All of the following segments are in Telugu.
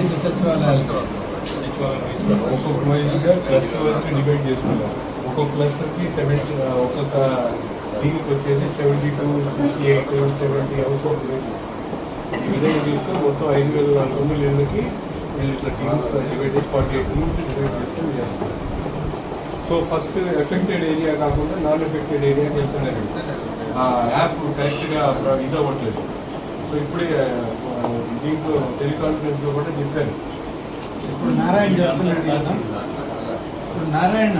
ఇది సచివాలయ సచివాలయం ఒక్కొక్క వైజ్గా క్లస్టర్ వైజ్గా డివైడ్ చేసుకున్నాం ఒక్కొక్క క్లస్టర్కి సెవెంటీ ఒక్కొక్క దీనికి వచ్చేసి seventy two sixty eight seventy house of divide చేసుకున్నాం ఈ విధంగా చూస్తే మొత్తం ఐదు వేల నాలుగు వందల ఏళ్ళకి వీళ్ళు ఇట్లా టీమ్స్ డివైడ్ చేసి ఫార్టీ ఎయిట్ టీమ్స్ డివైడ్ చేసుకుని చేస్తున్నాం సో ఫస్ట్ ఎఫెక్టెడ్ ఏరియా కాకుండా నాన్ ఎఫెక్టెడ్ ఏరియాకి వెళ్తున్నారు ఆ యాప్ కరెక్ట్గా ఇది అవ్వట్లేదు సో ఇప్పుడే దీంట్లో టెలికాన్ఫరెన్స్లో కూడా చెప్పారు. ఇప్పుడు నారాయణ చెప్తున్నాడు నారాయణ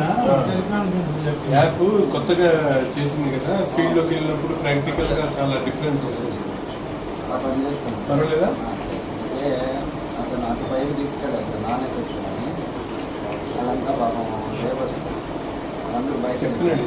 టెలికాన్ఫరెన్స్ యాప్ కొత్తగా చేసింది కదా ఫీల్డ్లోకి వెళ్ళినప్పుడు ప్రాక్టికల్గా చాలా డిఫరెన్స్ వస్తుంది. ఆ పని చేస్తున్నాం పర్వాలేదా. అయితే అతను అటు పైకి తీసుకెళ్ళారు సార్ నాన్ ఎఫెక్ట్ అని వాళ్ళంతా పాపం లేబర్స్ వాళ్ళందరూ బయట చెప్పాడు.